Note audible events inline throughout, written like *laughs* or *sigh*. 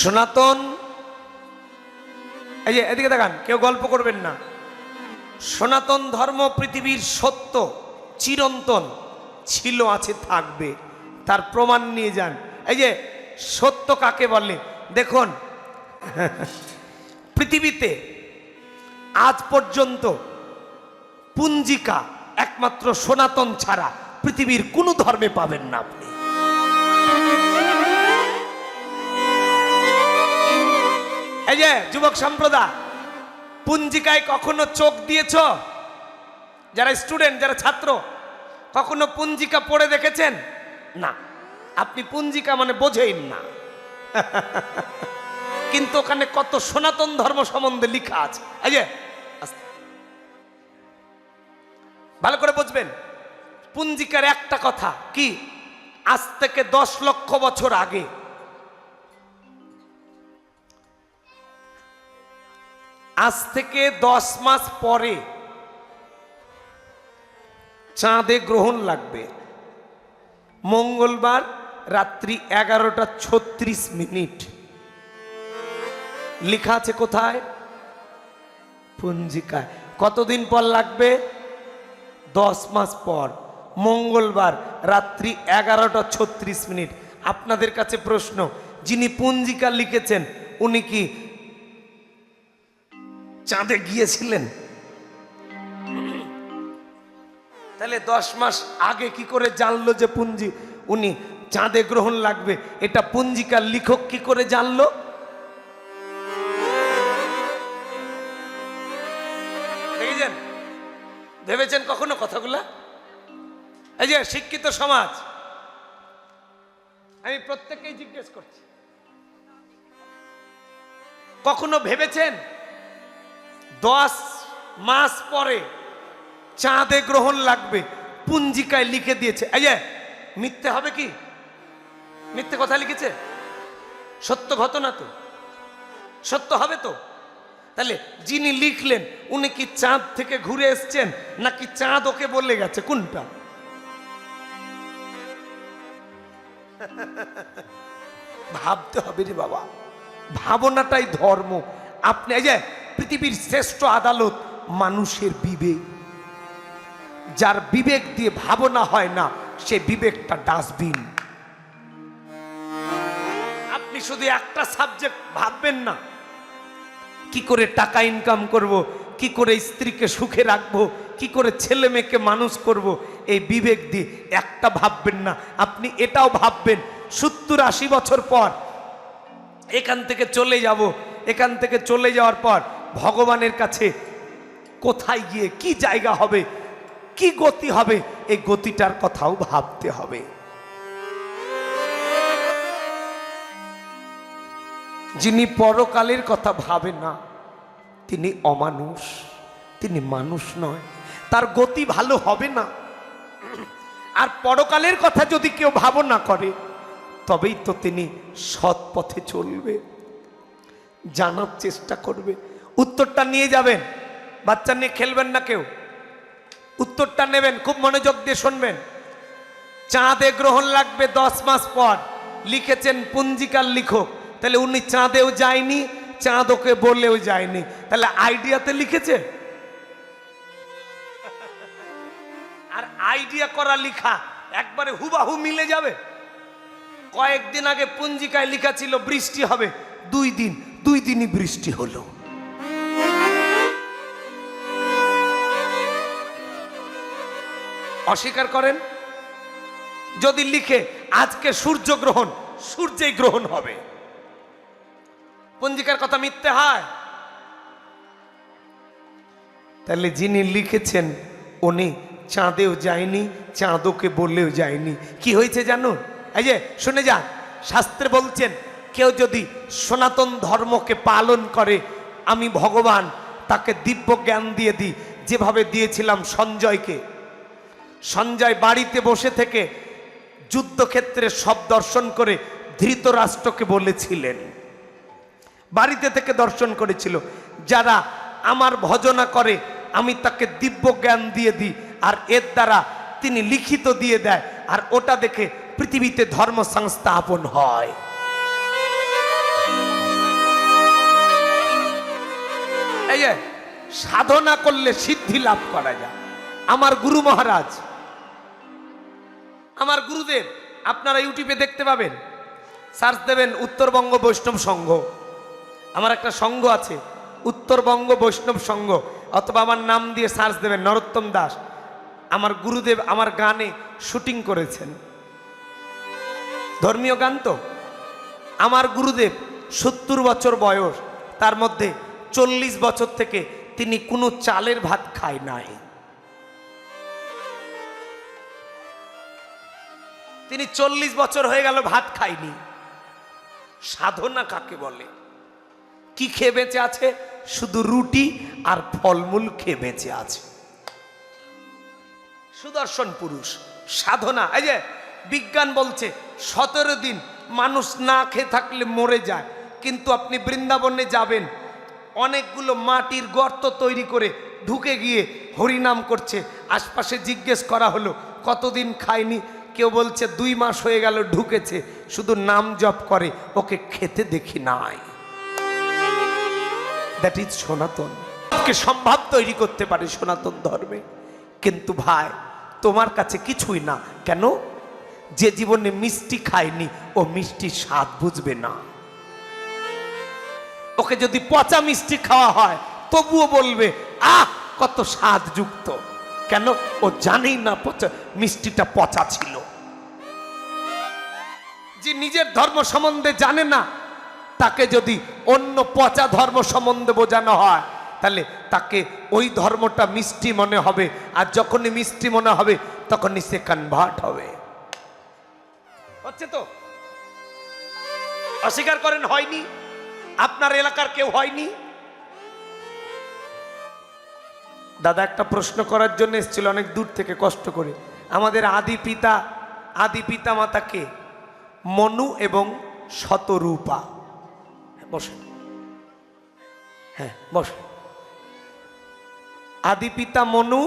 সনাতন। এই যে, এদিকে দেখান, কেউ গল্প করবেন না। সনাতন ধর্ম পৃথিবীর সত্য, চিরন্তন, ছিল, আছে, থাকবে। তার প্রমাণ নিয়ে যান। এই যে, সত্য কাকে বলে? দেখুন, পৃথিবীতে আজ পর্যন্ত পুঞ্জিকা একমাত্র সনাতন ছাড়া পৃথিবীর কোনো ধর্মে পাবেন না আপনি। এই যে, যুবক সম্প্রদায়, পুঞ্জিকায় কখনো চোখ দিয়েছ? যারা স্টুডেন্ট যারা ছাত্র, কখনো পুঞ্জিকা পড়ে দেখেছেন? না, আপনি পুঞ্জিকা মানে বোঝেন না। *laughs* কিন্তু ওখানে কত সনাতন ধর্ম সম্বন্ধে লিখা আছে। ভালো করে বুঝবেন, পুঞ্জিকার একটা কথা কি? আজ থেকে দশ লক্ষ বছর আগে আজ থেকে দশ মাস পরে চাঁদে গ্রহণ লাগবে। মঙ্গলবার রাত্রি এগারোটা ছত্রিশ মিনিট। লেখা আছে কোথায়? পঞ্জিকায়। কতদিন পর লাগবে? দশ মাস পর। মঙ্গলবার রাত্রি এগারোটা ছত্রিশ মিনিট। আপনাদের কাছে প্রশ্ন, যিনি পঞ্জিকা লিখেছেন, উনি কি চাঁদে গিয়েছিলেন। তাহলে দশ মাস আগে কি করে জানলো যে পুঞ্জি? উনি চাঁদে গ্রহণ লাগবে, এটা পুঞ্জিকার লিখক কি করে জানলো? ভেবেছেন কখনো কথাগুলা? এই যে শিক্ষিত সমাজ। আমি প্রত্যেককেই জিজ্ঞেস করছি। কখনো ভেবেছেন? দশ মাস পরে চাঁদে গ্রহণ লাগবে, পুঞ্জিকায় লিখে দিয়েছে। এই মিথ্যে হবে কি? মিথ্যে কথা লিখেছে? সত্য ঘটনা তো। সত্য হবে তো? তাহলে যিনি লিখলেন, উনি কি চাঁদ থেকে ঘুরে এসছেন, নাকি চাঁদ ওকে বলে গেছে? কোনটা? ভাবতে হবে রে বাবা। ভাবনাটাই ধর্ম। আপনি এই যে পৃথিবীর শ্রেষ্ঠ আদালত মানুষের বিবেক। যার বিবেক দিয়ে ভাবনা হয় না, সে বিবেকটা ডাস্টবিন। আপনি শুধু একটা সাবজেক্ট ভাববেন না। কি করে টাকা ইনকাম করব, কি করে স্ত্রীকে সুখে রাখব, কি করে ছেলে মেয়েকে মানুষ করব, এই বিবেক দিয়ে একটা ভাববেন না। আপনি এটাও ভাববেন, সত্তর আশি বছর পর এখান থেকে চলে যাব, এখান থেকে চলে যাওয়ার পর ভগবানের কাছে কোথায় গিয়ে কি জায়গা হবে, কি গতি হবে, এই গতিটার কথাও ভাবতে হবে। যিনি পরকালের কথা ভাবে না, তিনি অমানুষ, তিনি মানুষ নয়। তার গতি ভালো হবে না। আর পরকালের কথা যদি কেউ ভাবনা করে, তবেই তো তিনি সৎ পথে চলবে, জানার চেষ্টা করবে। উত্তরটা নিয়ে যাবেন। বাচ্চা নিয়ে খেলবেন না কেউ। উত্তরটা নেবেন, খুব মনোযোগ দিয়ে শুনবেন। চাঁদে গ্রহণ লাগবে দশ মাস পর। লিখেছেন পুঞ্জিকার লিখক। তাহলে উনি চাঁদেও যায়নি চাঁদ ওকে বললেও যায়নি। তাহলে আইডিয়াতে লিখেছে? আর আইডিয়া করা লিখা, একবারে হুবাহু মিলে যাবে। কয়েকদিন আগে পুঞ্জিকায় লেখা ছিল, বৃষ্টি হবে। দুই দিন, দুই দিনই বৃষ্টি হলো। অস্বীকার করেন? যদি লিখে, আজকে সূর্য গ্রহণ, সূর্যেই গ্রহণ হবে। পঞ্জিকার কথা মিথ্যে হয়। তাহলে যিনি লিখেছেন, উনি চাঁদেও যায়নি, চাঁদকে বললেও যায়নি। কি হয়েছে জানো? এই যে, শুনে যান। শাস্ত্রে বলছেন, কেউ যদি সনাতন ধর্মকে পালন করে, আমি ভগবান, তাকে দিব্য জ্ঞান দিয়ে দিই। যেভাবে দিয়েছিলাম সঞ্জয়কে সঞ্জয় বাড়িতে বসে থেকে যুদ্ধক্ষেত্রে সব দর্শন করে ধৃত রাষ্ট্রকে বলেছিলেন। বাড়িতে থেকে দর্শন করেছিল, যারা আমার ভজনা করে, আমি তাকে দিব্য জ্ঞান দিয়ে দিই, আর এর দ্বারা তিনি লিখিত দিয়ে দেয়, আর ওটা দেখে পৃথিবীতে ধর্ম সংস্থাপন হয়। সাধনা করলে সিদ্ধি লাভ করা যায়। আমার গুরু মহারাজ আমার গুরুদেব, আপনারা ইউটিউবে দেখতে পাবেন। সার্চ দেবেন উত্তরবঙ্গ বৈষ্ণব সংঘ। আমার একটা সংঘ আছে, উত্তরবঙ্গ বৈষ্ণব সংঘ। অথবা আমার নাম দিয়ে সার্চ দেবেন, নরোত্তম দাস। আমার গুরুদেব আমার গানে শুটিং করেছেন। ধর্মীয় গান তো? আমার গুরুদেব সত্তর বছর বয়স, তার মধ্যে চল্লিশ বছর থেকে তিনি কোনো চালের ভাত খায় নাই। তিনি চল্লিশ বছর হয়ে গেল ভাত খায়নি সাধনা কাকে বলে? কি খেয়ে বেঁচে আছে? শুধু রুটি আর ফলমূল খেয়ে বেঁচে আছে। সুদর্শন পুরুষ, সাধনা, এই যে বিজ্ঞান বলছে, সতেরো দিন মানুষ না খেয়ে থাকলে মরে যায়। কিন্তু আপনি বৃন্দাবনে যাবেন, অনেকগুলো মাটির গর্ত তৈরি করে ঢুকে গিয়ে হরিনাম করছে। আশপাশে জিজ্ঞেস করা হলো, কতদিন খায়নি কেউ বলছে, দুই মাস হয়ে গেল, ঢুকেছে, শুধু নাম জপ করে, ওকে খেতে দেখি নাই। দ্যাট ইজ সনাতন। সম্ভাব তৈরি করতে পারে সনাতন ধর্মে। কিন্তু ভাই, তোমার কাছে কিছুই না। কেন? যে জীবনে মিষ্টি খায়নি, ও মিষ্টি স্বাদ বুঝবে না। ওকে যদি পচা মিষ্টি খাওয়া হয়, তবুও বলবে, আহ, কত স্বাদ যুক্ত কেন? ও জানেই না পচা, মিষ্টিটা পচা ছিল। যে নিজের ধর্ম সম্বন্ধে জানে না, তাকে যদি অন্য পচা ধর্ম সম্বন্ধে বোঝানো হয়, তাহলে তাকে ওই ধর্মটা মিষ্টি মনে হবে। আর যখনই মিষ্টি মনে হবে, তখনই সে কনভার্ট হবে। হচ্ছে তো? অস্বীকার করেন হয়নি? আপনার এলাকার কেউ হয়নি? দাদা, একটা প্রশ্ন করার জন্য এসেছিল, অনেক দূর থেকে কষ্ট করে। আমাদের আদি পিতা আদি পিতা মাতাকে মনু এবং শতরূপা। বসেন হ্যাঁ বসেন আদি পিতা মনু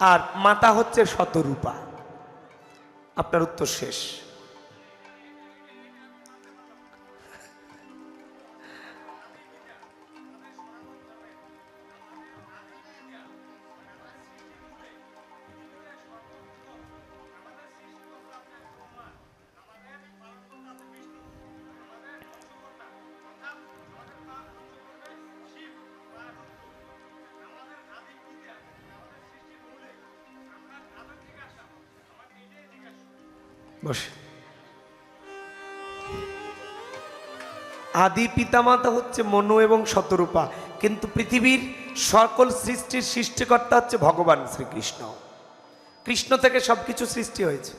আর মাতা হচ্ছে শতরূপা। আপনার উত্তর শেষ। আদি পিতামাতা হচ্ছে মনু এবং শতরূপা। কিন্তু পৃথিবীর সকল সৃষ্টির সৃষ্টিকর্তা হচ্ছে ভগবান শ্রীকৃষ্ণ। কৃষ্ণ থেকে সব কিছু সৃষ্টি হয়েছে।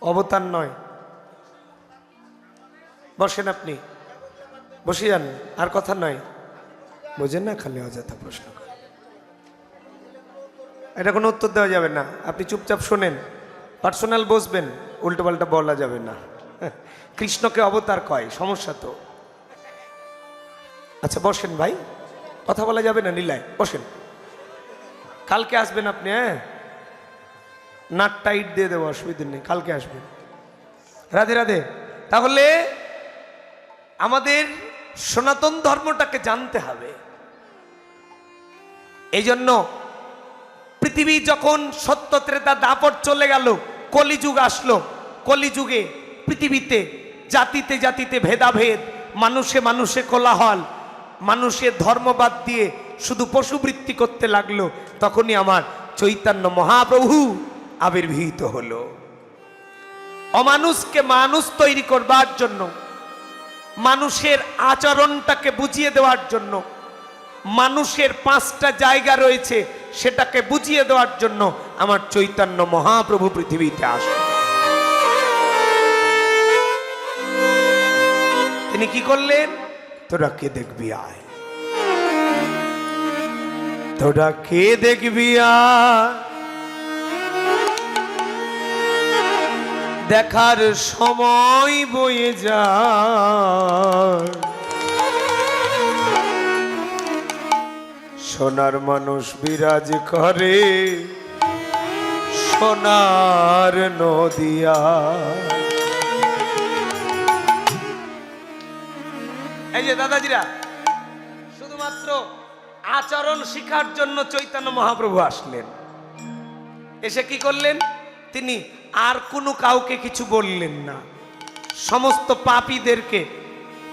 অবতার নয়। বসেন আপনি। বসে যান আর কথা নয়। বোঝেন না, খালি অযথা প্রশ্ন। এটা কোনো উত্তর দেওয়া যাবে না। আপনি চুপচাপ শোনেন, পার্সোনাল বসবেন, উল্টোপাল্টা বলা যাবে না। কৃষ্ণকে অবতার কয়, সমস্যা তো। আচ্ছা বসেন ভাই। কথা বলা যাবে না, নীলায়, বসেন। কালকে আসবেন আপনি হ্যাঁ? নাট টাইট দিয়ে দেবো, অসুবিধা নেই, কালকে আসবেন। রাধে রাধে। তাহলে আমাদের সনাতন ধর্মটাকে জানতে হবে। এই জন্য পৃথিবী যখন সত্য ত্রেতা দাপট চলে গেল, কলিযুগ আসলো। কলিযুগে পৃথিবীতে জাতিতে জাতিতে ভেদাভেদ, মানুষে মানুষে কোলাহল, মানুষের ধর্মবাদ দিয়ে শুধু পশুবৃত্তি করতে লাগল। তখনই আমার চৈতন্য মহাপ্রভু আবির্ভূত হলো। অমানুষকে মানুষ তৈরি করবার জন্য, মানুষের আচরণটাকে বুঝিয়ে দেওয়ার জন্য মানুষের পাঁচটা জায়গা রয়েছে সেটাকে বুঝিয়ে দেওয়ার জন্য আমার চৈতন্য মহাপ্রভু পৃথিবীতে আসে তিনি কি করলেন? তোরা কে দেখবি আয়? তোরা কে দেখবি দেখার সময় বয়ে যায়। সোনার মানুষ বিরাজ করে, সোনার নদিয়া। এই যে দাদাজিরা, শুধুমাত্র আচরণ শিখার জন্য চৈতন্য মহাপ্রভু আসলেন। এসে কি করলেন? তিনি আর কোনো কাউকে কিছু বললেন না। সমস্ত পাপীদেরকে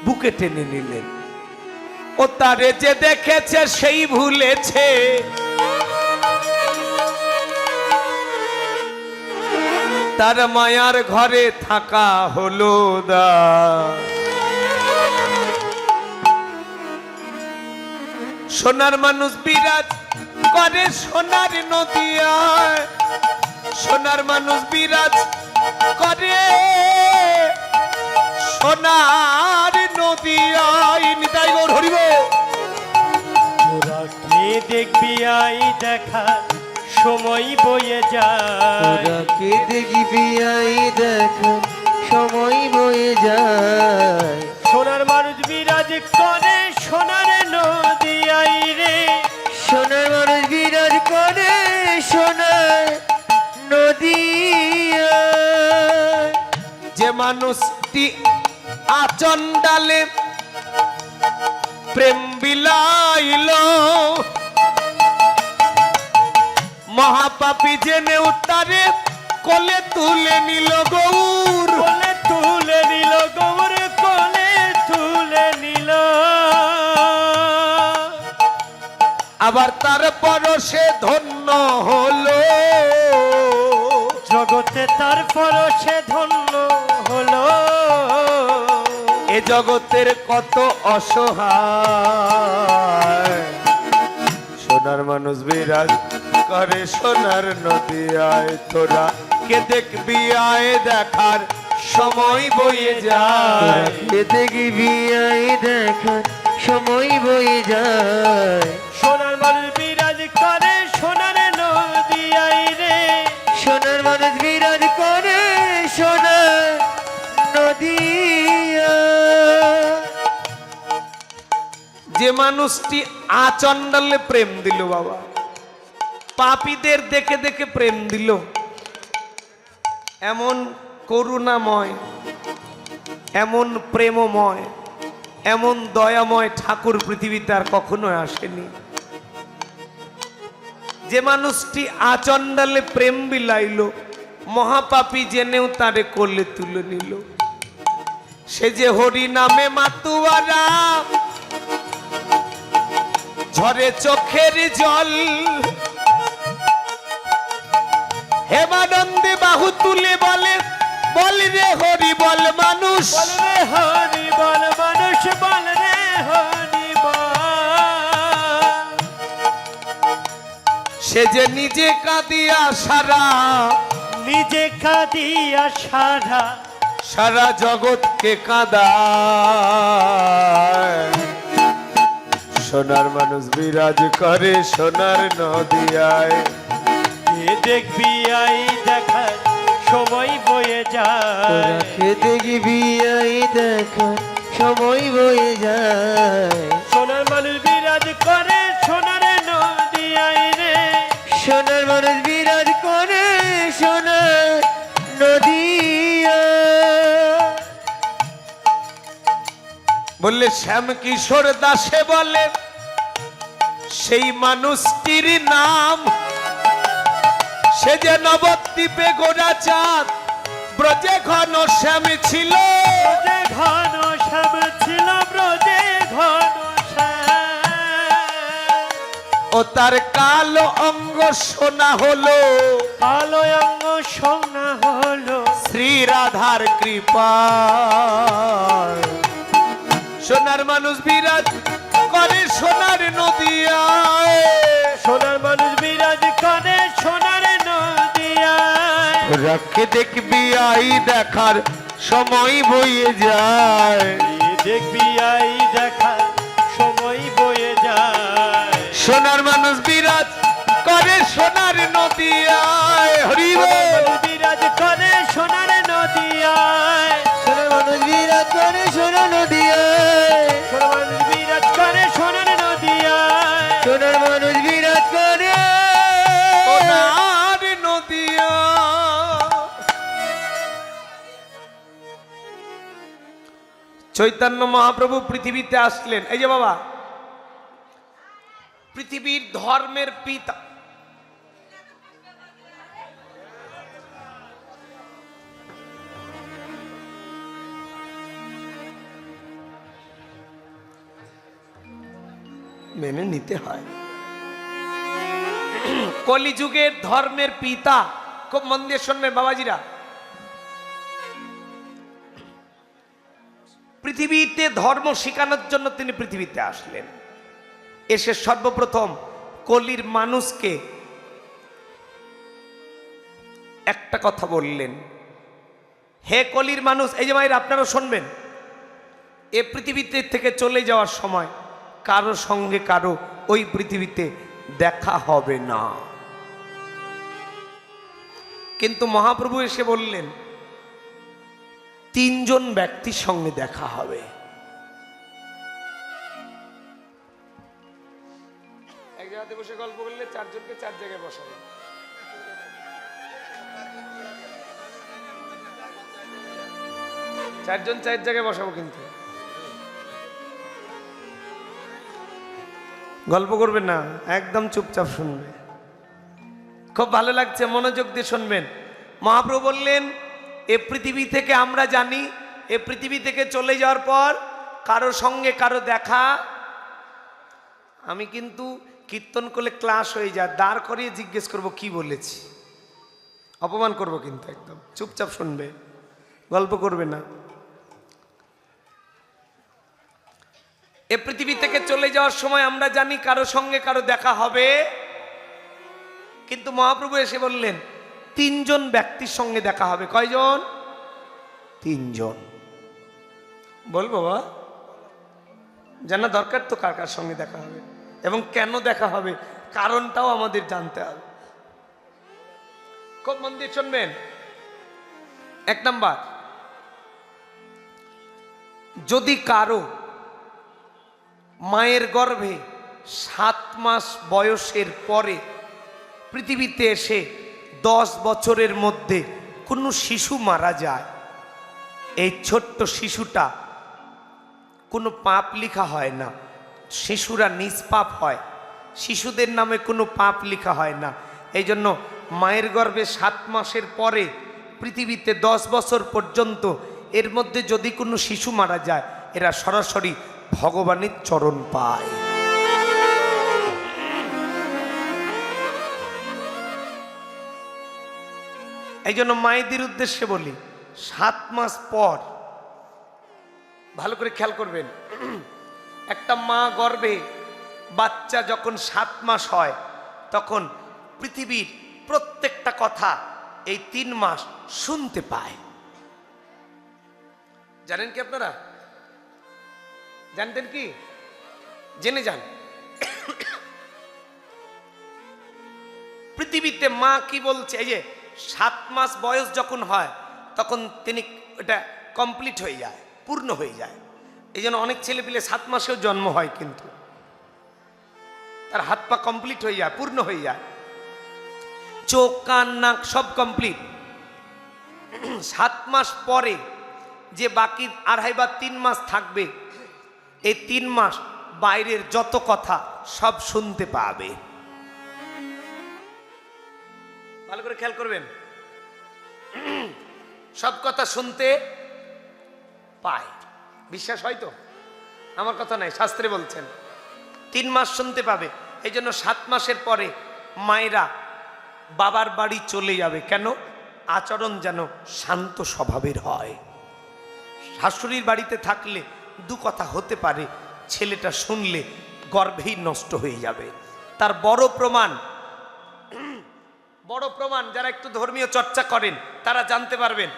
বুকে টেনে নিলেন। ও তারে যে দেখেছে সেই ভুলেছে। তার মায়ার ঘরে থাকা হলো দা। সোনার মানুষ বিরাজ করে সোনার নদিয়ায়। সোনার মানুষ বিরাজ করে সোনার আই দেখা সময় বয়ে যায়। কে দেখবি আই দেখা সময় বয়ে যায়? সোনার মানুষ বিরাজ করে সোনার নদী আই রে। সোনার মানুষ বিরাজ করে সোনার নদী যে মানুষটি আচন্ডালে প্রেম বিলাইল মহাপাপী জেনে উত্তারে কোলে তুলে নিল গৌর। কোলে তুলে নিল গোবর কলে তুলে নিল। আবার তারপর সে ধন্য হলো। জগতে তার পরশে ধন্য হলো। এ জগতের কত অসহায়। সোনার মানুষ বিরাজ করে সোনার নদী আয় তোরা। কে দেখবি আয় দেখার সময় বয়ে যায়। কে দেখবি আই দেখা সময় বয়ে যায়। সোনার মানুষ বিরাজ করে সোনার নদী আই রে। সোনার মানুষ বিরাজ করে সোনার নদী যে মানুষটি আচন্ডালে প্রেম দিল বাবা। পাপীদের দেখে দেখে প্রেম দিল। এমন করুণাময়, এমন প্রেমময়, এমন দয়াময় ঠাকুর পৃথিবীতে আর কখনো আসেনি। যে মানুষটি আচন্ডালে প্রেম বিলাইল, মহাপাপী জেনেও তারে কোলে তুলে নিল। সে যে হরি নামে মাতুয়ারা, ঝরে চোখের জল হেমানন্দে বাহু তুলে বলে বল রে হরি বল মানুষ। বল রে হরি বল মানুষ বল রে হরি সে যে নিজে কাঁদিয়া সারা নিজে কাঁদিয়া সারা সারা জগৎকে কাঁদা সোনার মানুষ বিরাজ করে সোনার নদিয়ায়। দেখবি আই দেখা সময় বয়ে তোরা যায়। কে দেখবি আই দেখা সময় বয়ে যায়। সোনার মানুষ বিরাজ করে সোনার নদী আই রে সোনার মানুষ বিরাজ করে সোনার নদী বললে শ্যাম কিশোর দাসে বলে সেই মানুষটির নাম সে যে নবদ্বীপে গোড়া চাঁদ ব্রজে ঘন শ্যাম ছিল। ব্রজে ঘন শ্যাম ছিল ব্রজে ঘন ও তার কালো অঙ্গ সোনা হলো। কালো অঙ্গ সোনা হলো। শ্রী রাধার কৃপা। সোনার মানুষ বিরাজ করে সোনার নদিয়ায় সোনার মানুষ বিরাজ রাখে দেখবি আই দেখার সময় বয়ে যায়। দেখবি আই দেখার সময় বয়ে যায়। সোনার মানুষ বিরাজ করে সোনার নদিয়ায়। আয় হরি বিরাজ করে সোনার নদিয়ায়। সোনার মানুষ বিরাজ করে চৈতন্য মহাপ্রভু পৃথিবীতে আসলেন। এই যে বাবা, পৃথিবীর ধর্মের পিতা। মেনে নিতে হয়। কলিযুগের ধর্মের পিতা, খুব মন দিয়ে শুনবেন বাবাজিরা। পৃথিবীতে ধর্ম শেখানোর জন্য তিনি পৃথিবীতে আসলেন। এসে সর্বপ্রথম কলির মানুষকে একটা কথা বললেন। হে কলির মানুষ, এই যে মায়ের আপনারা শুনবেন, এ পৃথিবীতে থেকে চলে যাওয়ার সময় কারও সঙ্গে কারও ওই পৃথিবীতে দেখা হবে না। কিন্তু মহাপ্রভু এসে বললেন তিনজন ব্যক্তির সঙ্গে দেখা হবে। এক জায়গাতে বসে গল্প করলে চারজনকে চার জায়গায় বসাবে। চারজন চার জায়গায় বসাবো কিন্তু। গল্প করবে না, একদম চুপচাপ শুনবে। খুব ভালো লাগছে, মনোযোগ দিয়ে শুনবেন। মহাপ্রভু বললেন এ পৃথিবী থেকে আমরা জানি, এ পৃথিবী থেকে চলে যাওয়ার পর কারও সঙ্গে কারও দেখা। আমি কিন্তু কীর্তন করলে ক্লাস হয়ে যায়, দাঁড় করিয়ে জিজ্ঞেস করব, কি বলেছি? অপমান করব কিন্তু একদম, চুপচাপ শুনবে, গল্প করবে না। এ পৃথিবী থেকে চলে যাওয়ার সময় আমরা জানি কারও সঙ্গে কারও দেখা হবে। কিন্তু মহাপ্রভু এসে বললেন তিনজন ব্যক্তির সঙ্গে দেখা হবে। কয়জন? তিনজন। বলব বাবা? জানা দরকার তো কার কার সঙ্গে দেখা হবে এবং কেন দেখা হবে কারণটাও আমাদের জানতে হবে। খুব মন দিয়ে শুনবেন। এক নাম্বার যদি কারও মায়ের গর্ভে সাত মাস বয়সের পরে পৃথিবীতে এসে দশ বছরের মধ্যে কোনো শিশু মারা যায়, এই ছোট্ট শিশুটা কোনো পাপ লেখা হয় না, শিশুরা নিষ্পাপ হয়, শিশুদের নামে কোনো পাপ লেখা হয় না। এই জন্য মায়ের গর্ভে সাত মাসের পরে পৃথিবীতে দশ বছর পর্যন্ত এর মধ্যে যদি কোনো শিশু মারা যায়, এরা সরাসরি ভগবানের চরণ পায়। এই জন্য মায়েদের উদ্দেশ্যে বলি, সাত মাস পর, ভালো করে খেয়াল করবেন, একটা মা গর্বে বাচ্চা যখন সাত মাস হয়, তখন পৃথিবীর প্রত্যেকটা কথা এই তিন মাস শুনতে পায়। জানেন কি আপনারা? জানতেন কি? জেনে যান। পৃথিবীতে মা কি বলছে? এই যে সাত মাস বয়স যখন হয়, তখন তিনি এটা কমপ্লিট হয়ে যায়, পূর্ণ হয়ে যায়। এই জন্য অনেক ছেলে পিলে সাত মাসেও জন্ম হয় কিন্তু। তার হাত পা কমপ্লিট হয়ে যায়, পূর্ণ হয়ে যায়। চোখ, কান, নাক সব কমপ্লিট সাত মাস পরে যে বাকি আড়াই বা তিন মাস থাকবে, এই তিন মাস বাইরের যত কথা সব শুনতে পাবে। ভালো করে খেয়াল করবেন। *clears throat* সব কথা শুনতে পায়। বিশ্বাস হয় তো? আমার কথা নাই, শাস্ত্রে বলছেন। তিন মাস শুনতে পাবে এই জন্য সাত মাসের পরে মায়েরা বাবার বাড়ি চলে যাবে। কেন? আচরণ যেন শান্ত স্বভাবের হয়। শাশুড়ির বাড়িতে থাকলে দু কথা হতে পারে, ছেলেটা শুনলে গর্ভেই নষ্ট হয়ে যাবে। তার বড় প্রমাণ বড় প্রমাণ, যারা একটু ধর্মীয় চর্চা করেন, তারা জানতে পারবেন।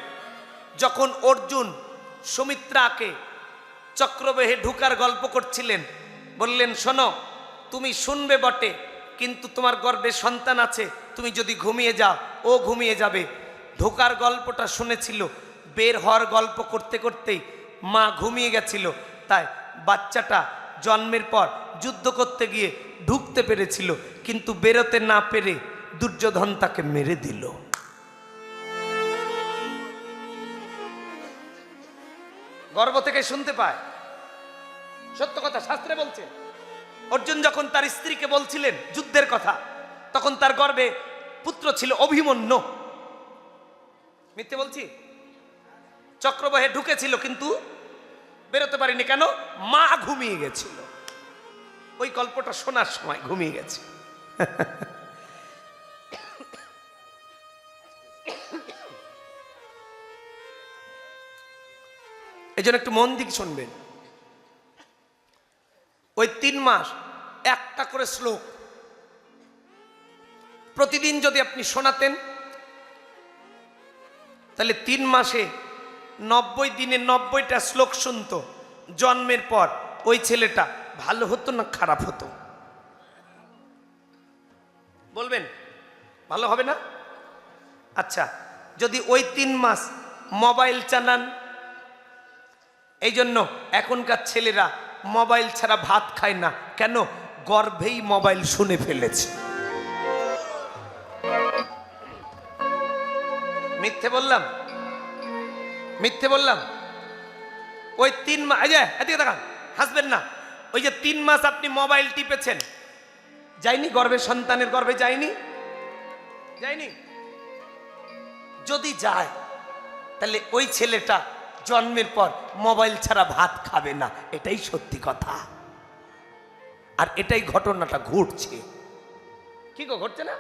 যখন অর্জুন সুমিত্রাকে চক্রবেহে ঢুকার গল্প করছিলেন, বললেন, শোনো, তুমি শুনবে বটে, কিন্তু তোমার গর্ভে সন্তান আছে, তুমি যদি ঘুমিয়ে যাও, ও ঘুমিয়ে যাবে। ঢোকার গল্পটা শুনেছিল, বের হওয়ার গল্প করতে করতেই মা ঘুমিয়ে গেছিল। তাই বাচ্চাটা জন্মের পর যুদ্ধ করতে গিয়ে ঢুকতে পেরেছিল, কিন্তু বেরোতে না পেরে দুর্যোধন তাকে মেরে দিল। গর্ব থেকে শুনতে পায়। সত্য কথা, শাস্ত্রে বলছে। অর্জুন যখন তার স্ত্রীকে বলছিলেন যুদ্ধের কথা, তখন তার গর্বে পুত্র ছিল অভিমন্যু। মিথ্যে বলছি? চক্রবাহে ঢুকেছিল কিন্তু বেরোতে পারিনি কেন? মা ঘুমিয়ে গেছিল। ওই গল্পটা শোনার সময় ঘুমিয়ে গেছে। *laughs* এই জন্য একটু মন দিক শুনবেন। ওই তিন মাস, একটা করে শ্লোক। প্রতিদিন যদি আপনি শোনাতেন, তাহলে তিন মাসে নব্বই দিনে নব্বইটা শ্লোক শুনতো। জন্মের পর ওই ছেলেটা ভালো হতো না খারাপ হতো? বলবেন, ভালো হবে না? আচ্ছা যদি ওই তিন মাস মোবাইল চালান এই জন্য এখনকার ছেলেরা মোবাইল ছাড়া ভাত খায় না। কেন? গর্ভেই মোবাইল শুনে ফেলেছে। মিথ্যে বললাম। মিথ্যে বললাম। ওই তিন মাস এদিকে দেখান হাসবেন না। ওই যে তিন মাস আপনি মোবাইল টিপেছেন। যায়নি গর্ভে, সন্তানের গর্ভে যায়নি? যায়নি? যদি যায়, তাহলে ওই ছেলেটা জন্মের পর মোবাইল ছাড়া ভাত খাবে না, এটাই সত্যি কথা। আর এটাই ঘটনাটা ঘটছে। কি গো, ঘটছে না?